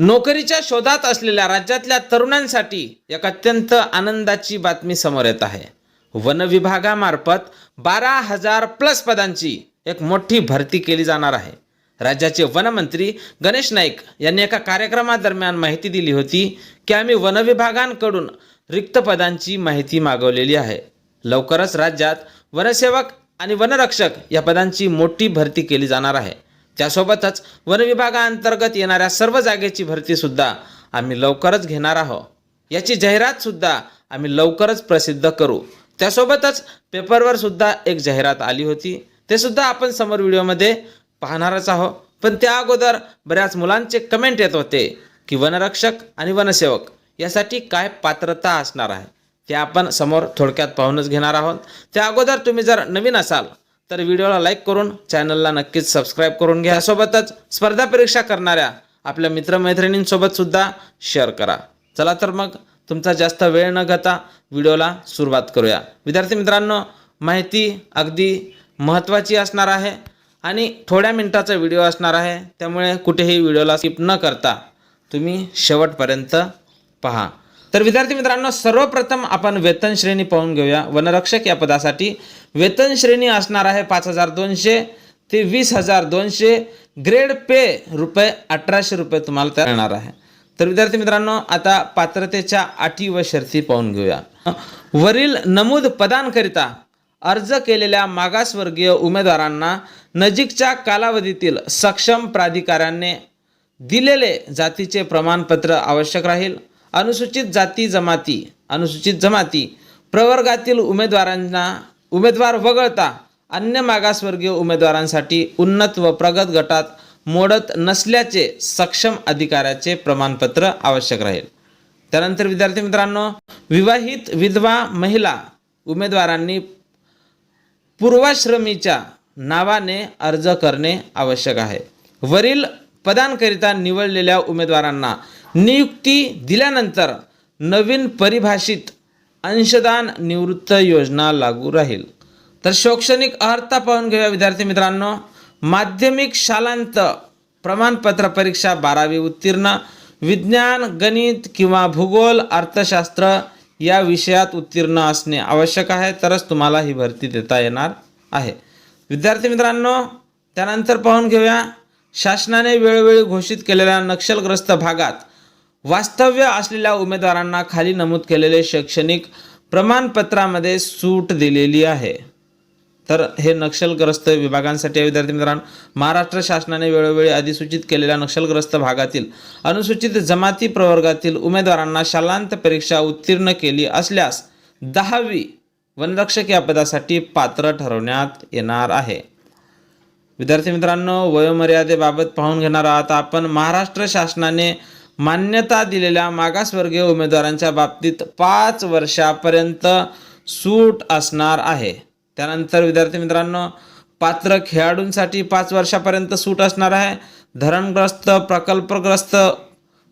नोकरीच्या शोधात असलेल्या राज्यातल्या तरुणांसाठी एक अत्यंत आनंदाची बातमी समोर येत आहे. वन विभागामार्फत बारा हजार प्लस पदांची एक मोठी भरती केली जाणार आहे. राज्याचे वनमंत्री गणेश नाईक यांनी एका कार्यक्रमादरम्यान माहिती दिली होती की आम्ही वनविभागांकडून रिक्त पदांची माहिती मागवलेली आहे. लवकरच राज्यात वनसेवक आणि वनरक्षक या पदांची मोठी भरती केली जाणार आहे. त्यासोबतच वनविभागाअंतर्गत येणाऱ्या सर्व जागेची भरतीसुद्धा आम्ही लवकरच घेणार आहोत. याची जाहिरातसुद्धा आम्ही लवकरच प्रसिद्ध करू. त्यासोबतच पेपरवर सुद्धा एक जाहिरात आली होती. ते सुद्धा आपण समोर व्हिडिओमध्ये पाहणारच आहोत. पण त्या अगोदर बऱ्याच मुलांचे कमेंट येत होते की वनरक्षक आणि वनसेवक यासाठी काय पात्रता असणार आहे? ते आपण समोर थोडक्यात पाहूनच घेणार आहोत. त्या अगोदर तुम्ही जर नवीन असाल तर व्हिडिओला लाईक करून चॅनलला नक्कीच सबस्क्राईब करून घ्या. सोबतच स्पर्धा परीक्षा करणाऱ्या आपल्या मित्रमैत्रिणींसोबत सुद्धा शेअर करा. चला तर मग तुमचा जास्त वेळ न घेता व्हिडिओला सुरुवात करूया. विद्यार्थी मित्रांनो माहिती अगदी महत्त्वाची असणार आहे आणि थोड्या मिनटाचा व्हिडिओ असणार आहे. त्यामुळे कुठेही व्हिडिओला स्किप न करता तुम्ही शेवटपर्यंत पहा. तर विद्यार्थी मित्रांनो सर्वप्रथम आपण वेतन श्रेणी पाहून घेऊया. वनरक्षक या पदासाठी वेतन श्रेणी असणार आहे पाच हजार दोनशे ते वीस हजार दोनशे. ग्रेड पे रुपये अठराशे रुपये तुम्हाला त्या येणार आहे. तर विद्यार्थी मित्रांनो आता पात्रतेच्या अटी व शर्ती पाहून घेऊया. वरील नमूद पदांकरिता अर्ज केलेल्या मागासवर्गीय उमेदवारांना नजीकच्या कालावधीतील सक्षम प्राधिकाऱ्याने दिलेले जातीचे प्रमाणपत्र आवश्यक राहील. अनुसूचित जाती जमाती अनुसूचित जमाती. प्रवर्गातील उमेदवारांना उमेदवार वगळता अन्य मागासवर्गीय उमेदवारांसाठी उन्नत व प्रगत गटात मोडत नसल्याचे सक्षम अधिकाऱ्याचे प्रमाणपत्र आवश्यक राहील. त्यानंतर विद्यार्थी मित्रांनो विवाहित विधवा महिला उमेदवारांनी पूर्वाश्रमीच्या नावाने अर्ज करणे आवश्यक आहे. वरील पदांकरिता निवडलेल्या उमेदवारांना नियुक्ती दिल्यानंतर नवीन परिभाषित अंशदान निवृत्त योजना लागू राहील. तर शैक्षणिक अर्हता पाहून घेऊया विद्यार्थी मित्रांनो. माध्यमिक शालांत प्रमाणपत्र परीक्षा बारावी उत्तीर्ण. विज्ञान गणित किंवा भूगोल अर्थशास्त्र या विषयात उत्तीर्ण असणे आवश्यक आहे. तरच तुम्हाला ही भरती देता येणार आहे. विद्यार्थी मित्रांनो त्यानंतर पाहून घेऊया. शासनाने वेळोवेळी घोषित केलेल्या नक्षलग्रस्त भागात वास्तव्य असलेल्या उमेदवारांना खाली नमूद केलेले शैक्षणिक प्रमाणपत्रामध्ये सूट दिलेली आहे. तर हे नक्षलग्रस्त विभागांसाठी विद्यार्थी मित्रांनो महाराष्ट्र शासनाने वेळोवेळी अधिसूचित केलेल्या नक्षलग्रस्त भागातील अनुसूचित जमाती प्रवर्गातील उमेदवारांना शालांत परीक्षा उत्तीर्ण केली असल्यास दहावी वनरक्षक या पदासाठी पात्र ठरवण्यात येणार आहे. विद्यार्थी मित्रांनो वयोमर्यादेबाबत पाहून घेणार आहात आपण. महाराष्ट्र शासनाने मान्यता दिलेल्या मागासवर्गीय उमेदवारांच्या बाबतीत पाच वर्षापर्यंत सूट असणार आहे. त्यानंतर विद्यार्थी मित्रांनो पात्र खेळाडूंसाठी पाच वर्षापर्यंत सूट असणार आहे. धरणग्रस्त प्रकल्पग्रस्त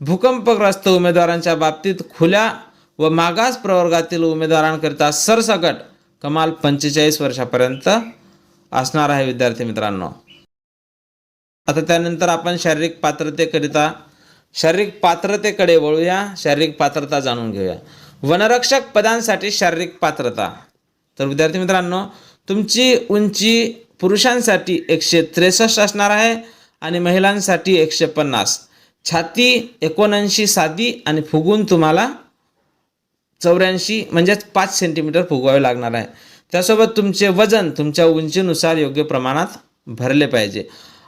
भूकंपग्रस्त उमेदवारांच्या बाबतीत खुल्या व मागास प्रवर्गातील उमेदवारांकरिता सरसकट कमाल पंचेचाळीस वर्षापर्यंत असणार आहे विद्यार्थी मित्रांनो. आता त्यानंतर आपण शारीरिक पात्रतेकरिता शारीरिक पात्रतेकडे वळूया शारीरिक पात्रता जाणून घेऊया. वनरक्षक पदांसाठी शारीरिक पात्रता. तर विद्यार्थी मित्रांनो तुमची उंची पुरुषांसाठी एकशे त्रेसष्ट असणार आहे आणि महिलांसाठी एकशे पन्नास. छाती एकोणऐंशी साधी आणि फुगून तुम्हाला चौऱ्याऐंशी म्हणजेच पाच सेंटीमीटर फुगवावे लागणार आहे. त्यासोबत तुमचे वजन तुमच्या उंचीनुसार योग्य प्रमाणात भरले पाहिजे.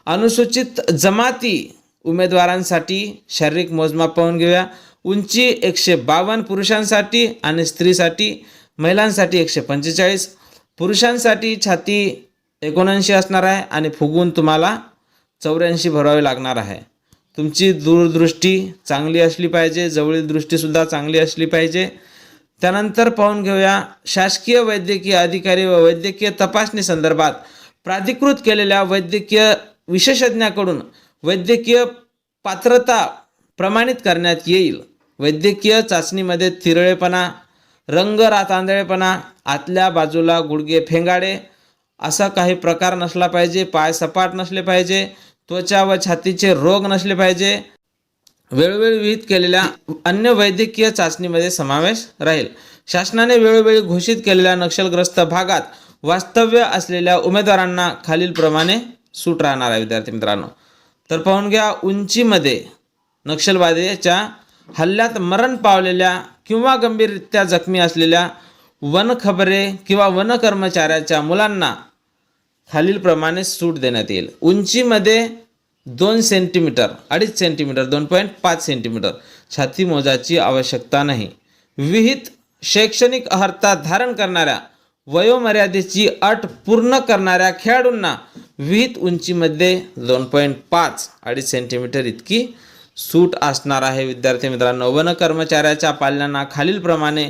अनुसूचित जमाती उमेदवारांसाठी शारीरिक मोजमाप पाहून घेऊया. उंची एकशे बावन्न पुरुषांसाठी आणि स्त्रीसाठी महिलांसाठी एकशे पंचेचाळीस. पुरुषांसाठी छाती एकोणऐंशी असणार आहे आणि फुगून तुम्हाला चौऱ्याऐंशी भरावे लागणार आहे. तुमची दूरदृष्टी चांगली असली पाहिजे जवळील दृष्टीसुद्धा चांगली असली पाहिजे. त्यानंतर पाहून घेऊया शासकीय वैद्यकीय अधिकारी व वैद्यकीय तपासणी संदर्भात प्राधिकृत केलेल्या वैद्यकीय विशेषज्ञाकडून वैद्यकीय पात्रता प्रमाणित करण्यात येईल. वैद्यकीय चाचणीमध्ये तिरळेपणा रंग रातांदळेपणा आतल्या बाजूला गुडघे फेंगाडे असा काही प्रकार नसला पाहिजे पाय सपाट नसले पाहिजे त्वचा व छातीचे रोग नसले पाहिजे. वेळोवेळी विहित केलेल्या अन्य वैद्यकीय चाचणीमध्ये समावेश राहील. शासनाने वेळोवेळी घोषित केलेल्या नक्षलग्रस्त भागात वास्तव्य असलेल्या उमेदवारांना खालीलप्रमाणे सूट राहणार आहे विद्यार्थी मित्रांनो. तर पाहून घ्या उंचीमध्ये नक्षलवाद्याच्या हल्ल्यात मरण पावलेल्या किंवा गंभीररित्या जखमी असलेल्या वनखबरे किंवा वनकर्मचाऱ्याच्या मुलांना खालीलप्रमाणे सूट देण्यात येईल. उंचीमध्ये दोन सेंटीमीटर अडीच सेंटीमीटर दोन पॉईंट पाच सेंटीमीटर छाती मोजाची आवश्यकता नाही. विहित शैक्षणिक अर्हता धारण करणाऱ्या वयोमर्यादेची अट पूर्ण करणाऱ्या खेळाडूंना विहित उंचीमध्ये दोन पॉईंट पाच अडीच सेंटीमीटर इतकी सूट असणार आहे. विद्यार्थी मित्रांनो वन कर्मचाऱ्याच्या पालनांना खालीलप्रमाणे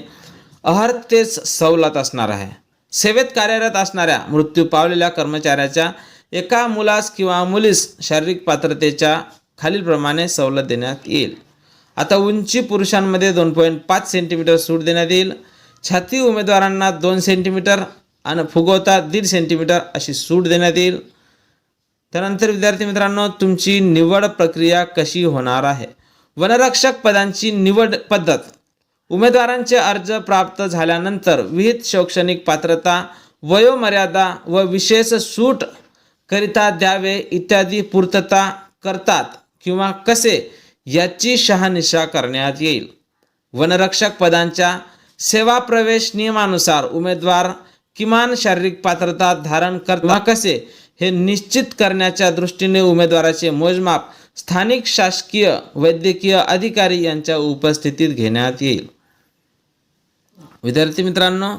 अहर्तेच सवलत असणार आहे. सेवेत कार्यरत असणाऱ्या मृत्यू पावलेल्या कर्मचाऱ्याच्या एका मुलास किंवा मुलीस शारीरिक पात्रतेच्या खालीलप्रमाणे सवलत देण्यात येईल. आता उंची पुरुषांमध्ये दोन पॉईंट पाच सेंटीमीटर सूट देण्यात येईल. छाती उमेदवारांना दोन सेंटीमीटर आणि फुगवता दीड सेंटीमीटर अशी सूट देण्यात येईल. त्यानंतर विद्यार्थी मित्रांनो तुमची निवड प्रक्रिया कशी होणार आहे? वनरक्षक पदांची निवड पद्धत. उमेदवारांचे अर्ज प्राप्त झाल्यानंतर विहित शैक्षणिक पात्रता वयोमर्यादा व विशेष सूट करिता द्यावे इत्यादी पूर्तता करतात किंवा कसे याची शहानिशा करण्यात येईल. वनरक्षक पदांच्या सेवा प्रवेश नियमानुसार उमेदवार किमान शारीरिक पात्रता धारण कर कसे हे निश्चित करण्याच्या दृष्टीने उमेदवाराचे मोजमाप स्थानिक शासकीय वैद्यकीय अधिकारी यांच्या उपस्थितीत घेण्यात येईल. विद्यार्थी मित्रांनो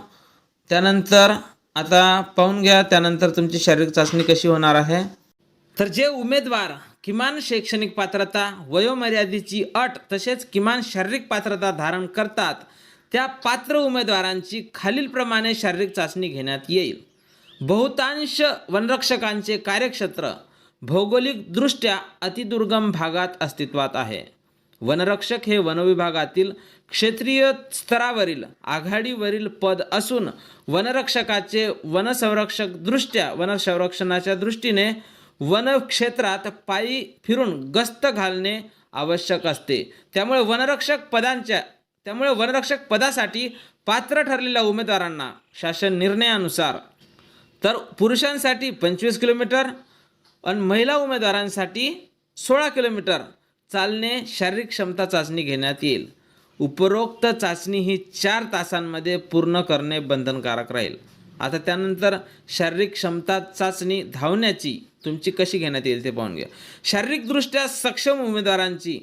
त्यानंतर आता पाहून घ्या त्यानंतर तुमची शारीरिक चाचणी कशी होणार आहे? तर जे उमेदवार किमान शैक्षणिक पात्रता वयोमर्यादेची अट तसेच किमान शारीरिक पात्रता धारण करतात त्या पात्र उमेदवारांची खालीलप्रमाणे शारीरिक चाचणी घेण्यात येईल. बहुतांश वनरक्षकांचे कार्यक्षेत्र भौगोलिकदृष्ट्या अतिदुर्गम भागात अस्तित्वात आहे. वनरक्षक हे वनविभागातील क्षेत्रीय स्तरावरील आघाडीवरील पद असून वनरक्षकाचे वनसंरक्षक दृष्ट्या वनसंरक्षणाच्या दृष्टीने वनक्षेत्रात पायी फिरून गस्त घालणे आवश्यक असते. त्यामुळे वनरक्षक पदांच्या त्यामुळे वनरक्षक पदासाठी पात्र ठरलेल्या उमेदवारांना शासन निर्णयानुसार तर पुरुषांसाठी पंचवीस किलोमीटर आणि महिला उमेदवारांसाठी सोळा किलोमीटर चालणे शारीरिक क्षमता चाचणी घेण्यात येईल. उपरोक्त चाचणी ही चार तासांमध्ये पूर्ण करणे बंधनकारक राहील. आता त्यानंतर शारीरिक क्षमता चाचणी धावण्याची तुमची कशी घेण्यात येईल ते पाहून घ्या. शारीरिकदृष्ट्या सक्षम उमेदवारांची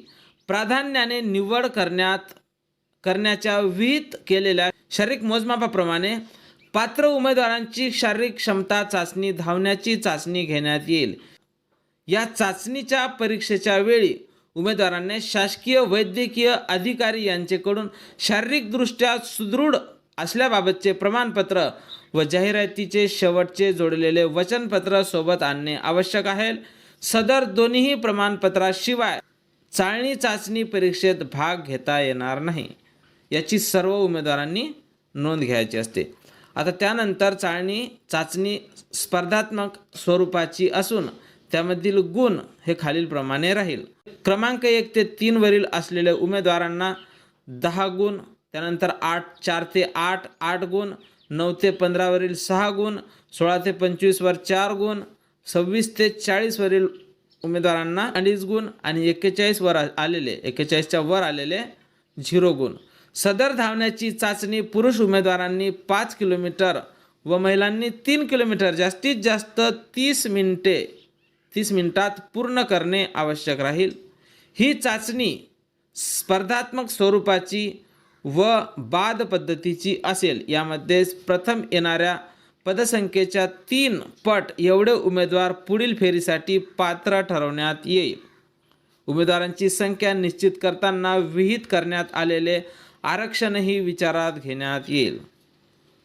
प्राधान्याने निवड करण्यात करण्याच्या विहित केलेल्या शारीरिक मोजमापाप्रमाणे पात्र उमेदवारांची शारीरिक क्षमता चाचणी धावण्याची चाचणी घेण्यात येईल. या चाचणीच्या परीक्षेच्या वेळी उमेदवारांनी शासकीय वैद्यकीय अधिकारी यांचेकडून शारीरिकदृष्ट्या सुदृढ असल्याबाबतचे प्रमाणपत्र व जाहिरातीचे शेवटचे जोडलेले वचनपत्र सोबत आणणे आवश्यक आहे. सदर दोन्ही प्रमाणपत्राशिवाय चाळणी चाचणी परीक्षेत भाग घेता येणार नाही. याची सर्व उमेदवारांनी नोंद घ्यायची असते. आता त्यानंतर चाळणी चाचणी स्पर्धात्मक स्वरूपाची असून त्यामधील गुण हे खालीलप्रमाणे राहील. क्रमांक एक ते तीनवरील असलेल्या उमेदवारांना दहा गुण त्यानंतर आठ चार ते आठ आठ गुण नऊ ते पंधरावरील सहा गुण सोळा ते पंचवीसवर चार गुण सव्वीस ते चाळीसवरील उमेदवारांना अडीच गुण आणि एक्केचाळीसवर आलेले एक्केचाळीसच्या वर आलेले झिरो गुण. सदर धावण्याची चाचणी पुरुष उमेदवारांनी पाच किलोमीटर व महिलांनी तीन किलोमीटर जास्तीत जास्त तीस मिनिटे तीस मिनिटात पूर्ण करणे आवश्यक राहील. ही चाचणी स्पर्धात्मक स्वरूपाची व बाद पद्धतीची असेल. यामध्ये प्रथम येणाऱ्या पदसंख्येच्या तीन पट एवढे उमेदवार पुढील फेरीसाठी पात्र ठरवण्यात येईल. उमेदवारांची संख्या निश्चित करताना विहित करण्यात आलेले आरक्षणही विचारात घेण्यात येईल.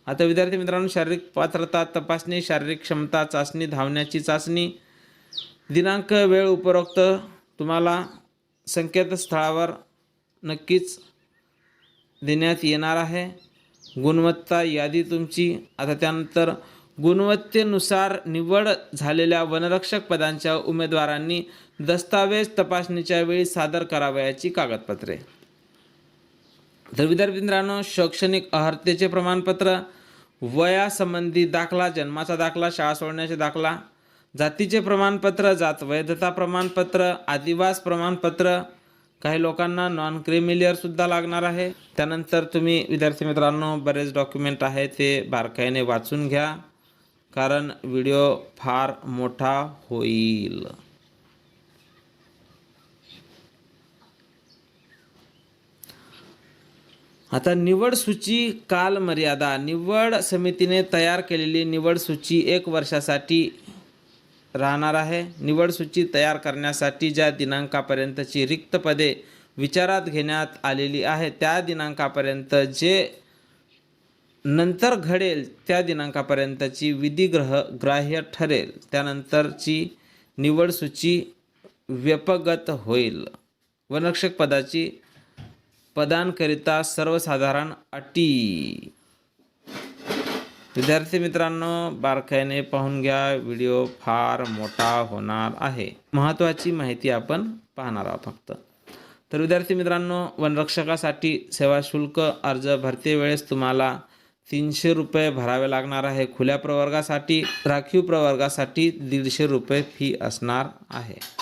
आता विद्यार्थी मित्रांनो शारीरिक पात्रता तपासणी शारीरिक क्षमता चाचणी धावण्याची चाचणी दिनांक वेळ उपरोक्त तुम्हाला संकेतस्थळावर नक्कीच देण्यात येणार आहे. गुणवत्ता यादी तुमची. आता त्यानंतर गुणवत्तेनुसार निवड झालेल्या वनरक्षक पदांच्या उमेदवारांनी दस्तावेज तपासणीच्या वेळी सादर करावयाची कागदपत्रे. तर विद्यार्थी मित्रांनो शैक्षणिक अर्हतेचे प्रमाणपत्र वयासंबंधी दाखला जन्माचा दाखला शाळा सोडण्याचे दाखला जातीचे प्रमाणपत्र जात वैधता प्रमाणपत्र आदिवास प्रमाणपत्र काही लोकांना नॉन क्रिमिलियरसुद्धा लागणार आहे. त्यानंतर तुम्ही विद्यार्थी मित्रांनो बरेच डॉक्युमेंट आहे ते बारकाईने वाचून घ्या कारण व्हिडिओ फार मोठा होईल. आता निवड सूची कालमर्यादा निवड समितीने तयार केलेली निवड सूची एक वर्षासाठी राहणार आहे. निवड सूची तयार करण्यासाठी ज्या दिनांकापर्यंतची रिक्त पदे विचारात घेण्यात आलेली आहे त्या दिनांकापर्यंत जे नंतर घडेल त्या दिनांकापर्यंतची विधिग्रह ग्राह्य ठरेल त्यानंतरची निवड सूची व्यपगत होईल. वनरक्षक पदाची पदांकरिता सर्वसाधारण अटी. विद्यार्थी मित्रांनो बारकाईने पाहून घ्या. व्हिडिओ फार मोठा होणार आहे. महत्त्वाची माहिती आपण पाहणार आहोत फक्त. तर विद्यार्थी मित्रांनो वनरक्षकासाठी सेवा शुल्क अर्ज भरते वेळेस तुम्हाला तीनशे रुपये भरावे लागणार आहे. खुल्या प्रवर्गासाठी राखीव प्रवर्गासाठी दीडशे रुपये फी असणार आहे.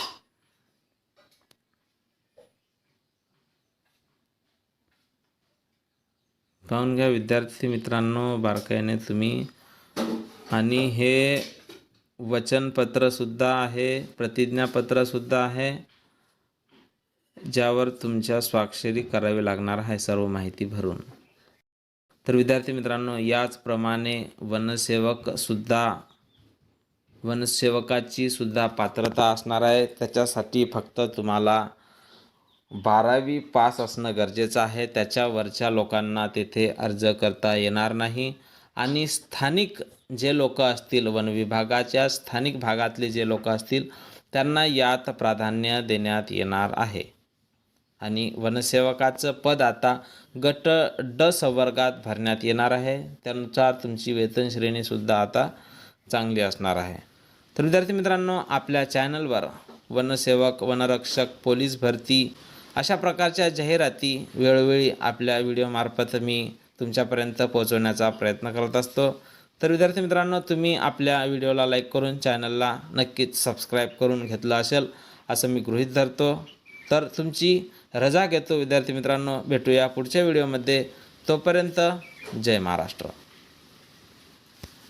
पाहून घ्या विद्यार्थी मित्रांनो बारकाईने तुम्ही. आणि हे वचनपत्रसुद्धा आहे प्रतिज्ञापत्रसुद्धा आहे ज्यावर तुमच्या स्वाक्षरी करावी लागणार आहे सर्व माहिती भरून. तर विद्यार्थी मित्रांनो याचप्रमाणे वनसेवकसुद्धा वनसेवकाची सुद्धा पात्रता असणार आहे. त्याच्यासाठी फक्त तुम्हाला बारावी पास असणं गरजेचं आहे. त्याच्यावरच्या लोकांना तेथे अर्ज करता येणार नाही. आणि स्थानिक जे लोक असतील वन विभागाच्या स्थानिक भागातले जे लोक असतील त्यांना यात प्राधान्य देण्यात येणार आहे. आणि वनसेवकाचं पद आता गट ड संवर्गात भरण्यात येणार आहे. त्यानुसार तुमची वेतन श्रेणीसुद्धा आता चांगली असणार आहे. तर विद्यार्थी मित्रांनो आपल्या चॅनलवर वनसेवक वनरक्षक पोलीस भरती अशा प्रकारच्या जाहिराती वेळोवेळी आपल्या व्हिडिओमार्फत मी तुमच्यापर्यंत पोहोचवण्याचा प्रयत्न करत असतो. तर विद्यार्थी मित्रांनो तुम्ही आपल्या व्हिडिओला लाईक करून चॅनलला नक्कीच सबस्क्राईब करून घेतलं असेल असं मी गृहीत धरतो. तर तुमची रजा घेतो विद्यार्थी मित्रांनो. भेटूया पुढच्या व्हिडिओमध्ये तोपर्यंत जय महाराष्ट्र.